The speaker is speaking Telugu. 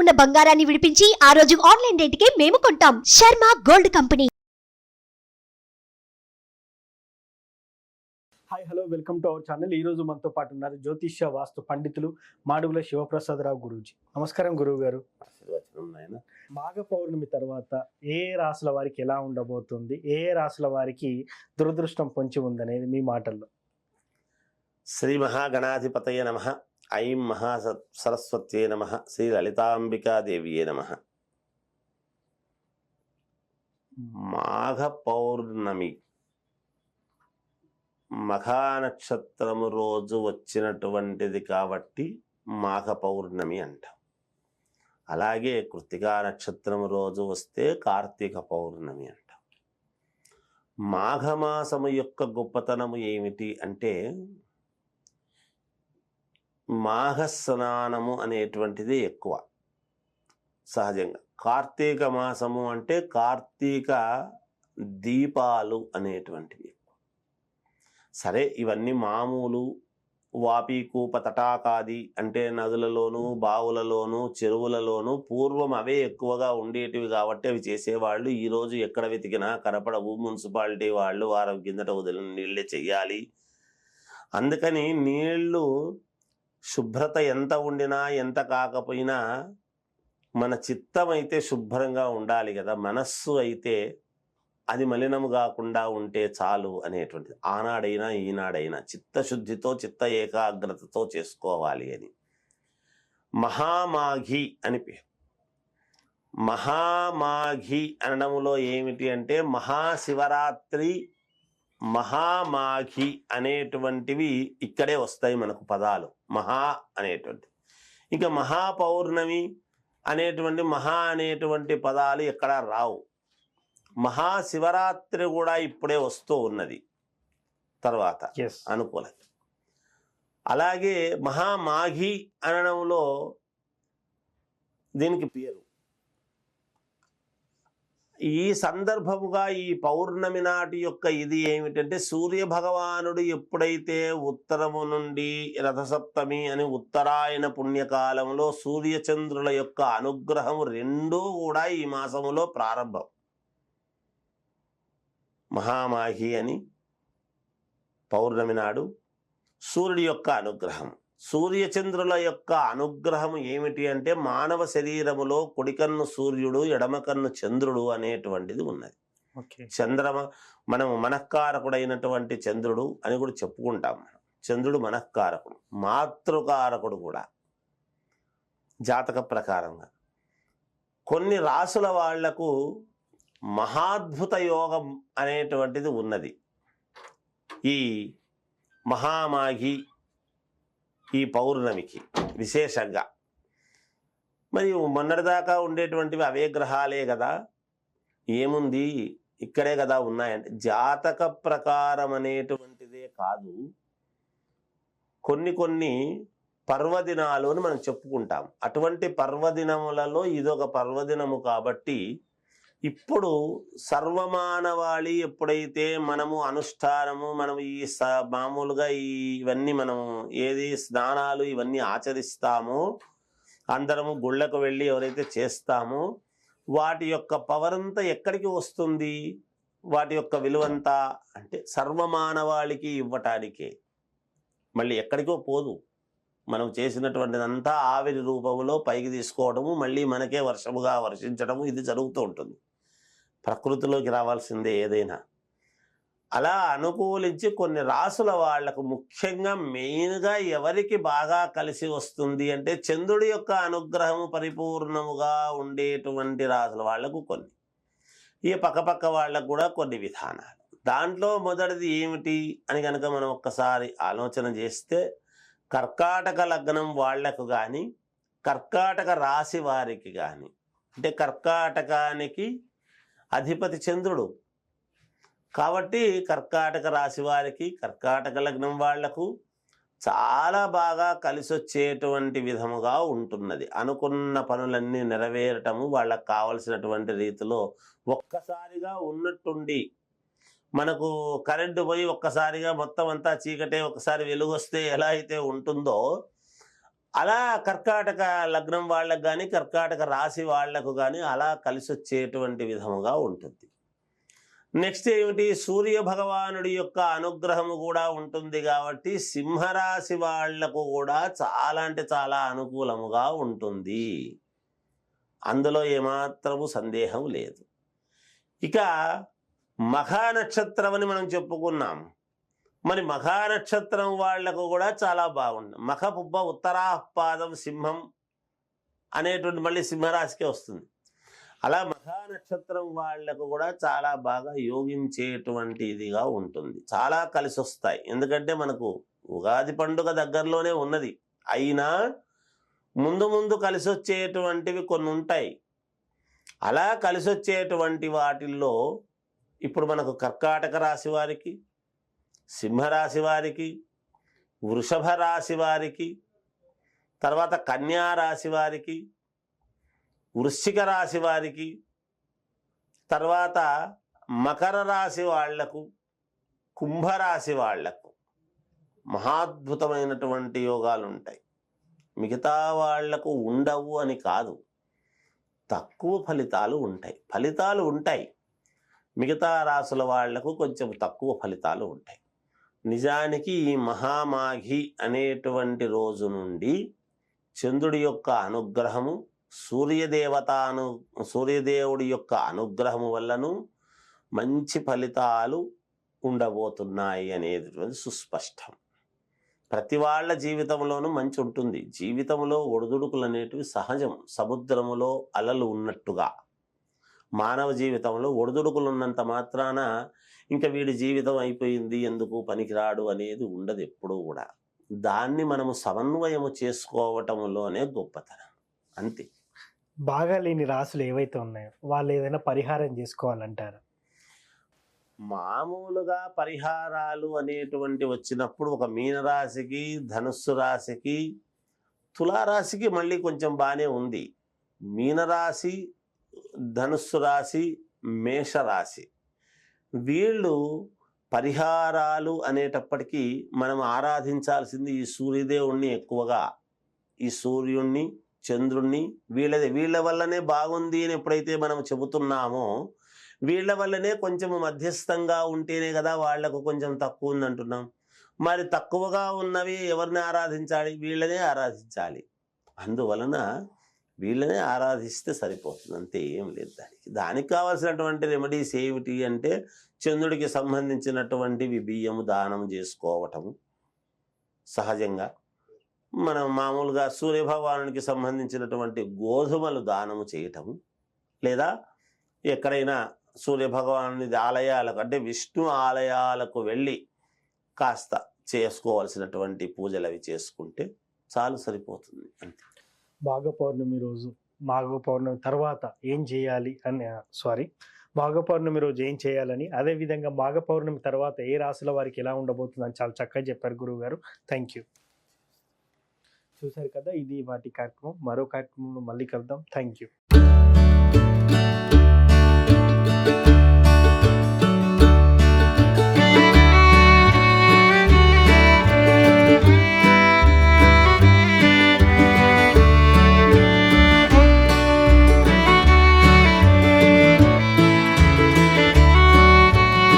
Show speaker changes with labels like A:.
A: ఉన్న బంగారాన్ని విడిపించి ఆ రోజు ఆన్లైన్ రేటుకే మేము కొంటాం. Sharma gold company.
B: Hi hello welcome to our channel ఈ రోజు మనతో పాటు ఉన్నారు జ్యోతిష్య వాస్తు పండితులు మాడుగుల శివప్రసాదరావు గురూజీ. నమస్కారం గురువు గారు. మాఘ పౌర్ణమి తర్వాత ఏ రాసుల వారికి ఎలా ఉండబోతుంది? ఏ రాసుల వారికి దురదృష్టం పొంచి ఉందనేది మీ మాటల్లో.
C: శ్రీ మహాగణాధిపతయ నమ. ఐం మహాసత్ సరస్వత్యే నమ. శ్రీ లలితాంబికాదేవియే నమ. మాఘ పౌర్ణమి మఘానక్షత్రము రోజు వచ్చినటువంటిది కాబట్టి మాఘ పౌర్ణమి అంటాం. అలాగే కృతికా నక్షత్రం రోజు వస్తే కార్తీక పౌర్ణమి అంటాం. మాఘమాసము యొక్క గొప్పతనము ఏమిటి అంటే మాఘ స్నానము అనేటువంటిది ఎక్కువ. సహజంగా. కార్తీక మాసము అంటే కార్తీక దీపాలు అనేటువంటివి సరే ఇవన్నీ మామూలు వాపి కూప తటాకాది అంటే నదులలోనూ బావులలోనూ చెరువులలోనూ పూర్వం అవే ఎక్కువగా ఉండేటివి కాబట్టి అవి చేసేవాళ్ళు. ఈరోజు ఎక్కడ వెతికినా కనపడవు. మున్సిపాలిటీ వాళ్ళు వారం కిందట వదిలిన నీళ్ళే చెయ్యాలి. అందుకని నీళ్ళు శుభ్రత ఎంత ఉండినా ఎంత కాకపోయినా మన చిత్తం అయితే శుభ్రంగా ఉండాలి కదా. మనస్సు అయితే అది మలినము కాకుండా ఉంటే చాలు అనేటువంటిది. ఆనాడైనా ఈనాడైనా చిత్తశుద్ధితో చిత్త ఏకాగ్రతతో చేసుకోవాలి అని. మహామాఘి అని పేరు. మహామాఘి అనడములో ఏమిటి అంటే మహాశివరాత్రి మహామాఘి అనేటువంటివి ఇక్కడే వస్తాయి మనకు పదాలు. మహా అనేటువంటి ఇంకా మహాపౌర్ణమి అనేటువంటి మహా అనేటువంటి పదాలు ఎక్కడ రావు. మహాశివరాత్రి కూడా ఇప్పుడే వస్తూ ఉన్నది. తర్వాత
B: ఎస్
C: అనుకూలత అలాగే మహామాఘి అనడంలో దీనికి పేరు. ఈ సందర్భముగా ఈ పౌర్ణమి నాటి యొక్క ఇది ఏమిటంటే సూర్య భగవానుడు ఎప్పుడైతే ఉత్తరము నుండి రథసప్తమి అని ఉత్తరాయణ పుణ్యకాలంలో సూర్యచంద్రుల యొక్క అనుగ్రహం రెండూ కూడా ఈ మాసములో ప్రారంభం. మహామాహి అని పౌర్ణమి నాడు సూర్యుడి యొక్క అనుగ్రహం. సూర్యచంద్రుల యొక్క అనుగ్రహం ఏమిటి అంటే మానవ శరీరములో కుడికన్ను సూర్యుడు ఎడమకన్ను చంద్రుడు అనేటువంటిది ఉన్నది. చంద్రమ మనం మనఃకారకుడైనటువంటి చంద్రుడు అని కూడా చెప్పుకుంటాం మనం. చంద్రుడు మనఃకారకుడు మాతృకారకుడు కూడా. జాతక ప్రకారంగా. కొన్ని రాసుల వాళ్ళకు మహాద్భుత యోగం అనేటువంటిది ఉన్నది. ఈ మహామాఘి ఈ పౌర్ణమికి విశేషంగా. మరి మొన్నటిదాకా ఉండేటువంటివి అవే గ్రహాలే కదా. ఏముంది? ఇక్కడే కదా ఉన్నాయంటే జాతక ప్రకారం అనేటువంటిదే కాదు. కొన్ని కొన్ని పర్వదినాలు అని మనం చెప్పుకుంటాం. అటువంటి పర్వదినములలో ఇదొక పర్వదినము కాబట్టి ఇప్పుడు సర్వమానవాళి ఎప్పుడైతే మనము అనుష్ఠానము మనం ఈ స మామూలుగా ఈ ఇవన్నీ మనం ఏది స్నానాలు ఇవన్నీ ఆచరిస్తామో అందరము గుళ్ళకు వెళ్ళి ఎవరైతే చేస్తామో వాటి యొక్క పవర్ అంతా ఎక్కడికి వస్తుంది? వాటి యొక్క విలువంతా అంటే సర్వమానవాళికి ఇవ్వటానికే. మళ్ళీ ఎక్కడికో పోదు. మనం చేసినటువంటిదంతా ఆవిరి రూపంలో పైకి తీసుకోవడము మళ్ళీ మనకే వర్షముగా వర్షించడము ఇది జరుగుతూ ఉంటుంది. ప్రకృతిలోకి రావాల్సిందే ఏదైనా. అలా అనుకూలించి కొన్ని రాసుల వాళ్ళకు ముఖ్యంగా మెయిన్గా ఎవరికి బాగా కలిసి వస్తుంది అంటే చంద్రుడి యొక్క అనుగ్రహము పరిపూర్ణముగా ఉండేటువంటి రాసుల వాళ్ళకు కొన్ని. ఈ పక్కపక్క వాళ్ళకు కూడా కొన్ని విధానాలు. దాంట్లో మొదటిది ఏమిటి అని కనుక మనం ఒక్కసారి ఆలోచన చేస్తే కర్కాటక లగ్నం వాళ్ళకు కానీ కర్కాటక రాశి వారికి కానీ అంటే కర్కాటకానికి అధిపతి చంద్రుడు. కాబట్టి కర్కాటక రాశి వారికి కర్కాటక లగ్నం వాళ్ళకు చాలా బాగా కలిసి వచ్చేటువంటి విధముగా ఉంటున్నది. అనుకున్న పనులన్నీ నెరవేరటము వాళ్ళకు కావలసినటువంటి రీతిలో ఒక్కసారిగా ఉన్నట్టుండి మనకు కరెంటు పోయి ఒక్కసారిగా మొత్తం అంతా చీకటే ఒకసారి వెలుగు వస్తే ఎలా అయితే ఉంటుందో అలా కర్కాటక లగ్నం వాళ్ళకు కానీ కర్కాటక రాశి వాళ్ళకు కానీ అలా కలిసి వచ్చేటువంటి విధముగా ఉంటుంది. నెక్స్ట్ ఏమిటి? సూర్య భగవానుడి యొక్క అనుగ్రహము కూడా ఉంటుంది కాబట్టి సింహరాశి వాళ్ళకు కూడా చాలా అంటే చాలా అనుకూలముగా ఉంటుంది. అందులో ఏమాత్రము సందేహం లేదు. ఇక మఖా నక్షత్రం అని మనం చెప్పుకున్నాం. మరి మఖా నక్షత్రం వాళ్ళకు కూడా చాలా బాగుంది. మఖ పుబ్బ ఉత్తరాపాదం సింహం అనేటువంటి మళ్ళీ సింహరాశికే వస్తుంది. అలా మఖా నక్షత్రం వాళ్ళకు కూడా చాలా బాగా యోగించేటువంటి ఇదిగా ఉంటుంది. చాలా కలిసి వస్తాయి ఎందుకంటే మనకు ఉగాది పండుగ దగ్గరలోనే ఉన్నది. అయినా ముందు ముందు కలిసి వచ్చేటువంటివి కొన్ని ఉంటాయి అలా కలిసి వచ్చేటువంటి వాటిల్లో ఇప్పుడు మనకు కర్కాటక రాశి వారికి సింహరాశి వారికి వృషభ రాశి వారికి తర్వాత కన్యా రాశి వారికి వృశ్చిక రాశి వారికి తర్వాత మకర రాశి వాళ్ళకు కుంభరాశి వాళ్ళకు మహాద్భుతమైనటువంటి యోగాలు ఉంటాయి మిగతా వాళ్ళకు ఉండవు అని కాదు. తక్కువ ఫలితాలు ఉంటాయి. ఫలితాలు ఉంటాయి. మిగతా రాసుల వాళ్ళకు కొంచెం తక్కువ ఫలితాలు ఉంటాయి. నిజానికి ఈ మహామాఘి అనేటువంటి రోజు నుండి చంద్రుడి యొక్క అనుగ్రహము సూర్యదేవతాను సూర్యదేవుడి యొక్క అనుగ్రహము వల్లను మంచి ఫలితాలు ఉండబోతున్నాయి అనేది సుస్పష్టం. ప్రతి వాళ్ళ జీవితంలోనూ మంచి ఉంటుంది. జీవితంలో ఒడిదుడుకులు అనేటివి సహజం. సముద్రములో అలలు ఉన్నట్టుగా. మానవ జీవితంలో ఒడిదుడుకులు ఉన్నంత మాత్రాన ఇంకా వీడి జీవితం అయిపోయింది ఎందుకు పనికిరాడు అనేది ఉండదు ఎప్పుడూ కూడా. దాన్ని మనము సమన్వయము చేసుకోవటంలోనే గొప్పతనం. అంతే.
B: బాగా లేని రాసులు ఏవైతే ఉన్నాయో వాళ్ళు ఏదైనా పరిహారం చేసుకోవాలంటారు?
C: మామూలుగా పరిహారాలు అనేటువంటి వచ్చినప్పుడు ఒక మీనరాశికి ధనుస్సు రాశికి తులారాశికి మళ్ళీ కొంచెం బాగానే ఉంది. మీనరాశి ధనుస్సు రాశి మేషరాశి. వీళ్ళు పరిహారాలు అనేటప్పటికీ మనం ఆరాధించాల్సింది ఈ సూర్యదేవుణ్ణి ఎక్కువగా. ఈ సూర్యుణ్ణి చంద్రుణ్ణి వీళ్ళది. వీళ్ళ వల్లనే బాగుంది అని ఎప్పుడైతే మనం చెబుతున్నామో వీళ్ళ వల్లనే కొంచెం మధ్యస్థంగా ఉంటేనే కదా వాళ్ళకు కొంచెం తక్కువ ఉంది అంటున్నాం మరి తక్కువగా ఉన్నవి ఎవరిని ఆరాధించాలి? వీళ్ళనే ఆరాధించాలి. అందువలన వీళ్ళనే ఆరాధిస్తే సరిపోతుంది. అంతే ఏం లేదు దానికి. దానికి కావాల్సినటువంటి రెమెడీస్ ఏమిటి అంటే చంద్రుడికి సంబంధించినటువంటివి బియ్యము దానం చేసుకోవటము. సహజంగా మనం మామూలుగా సూర్యభగవానునికి సంబంధించినటువంటి గోధుమలు దానము చేయటము. లేదా ఎక్కడైనా సూర్యభగవాను ఆలయాలకు అంటే విష్ణు ఆలయాలకు వెళ్ళి కాస్త చేసుకోవాల్సినటువంటి పూజలు అవి చేసుకుంటే చాలు సరిపోతుంది. అంతే.
B: మాఘ పౌర్ణమి రోజు మాఘ పౌర్ణమి తర్వాత ఏం చేయాలి అని సారీ మాఘ పౌర్ణమి రోజు ఏం చేయాలని అదే విధంగా మాఘ పౌర్ణమి తర్వాత ఏ రాశుల వారికి ఎలా ఉండబోతుందని చాలా చక్కగా చెప్పారు గురువు గారు థ్యాంక్ యూ చూశారు కదా ఇది వాటి కార్యక్రమం. మరో కార్యక్రమంలో మళ్ళీ కలుద్దాం. Thank you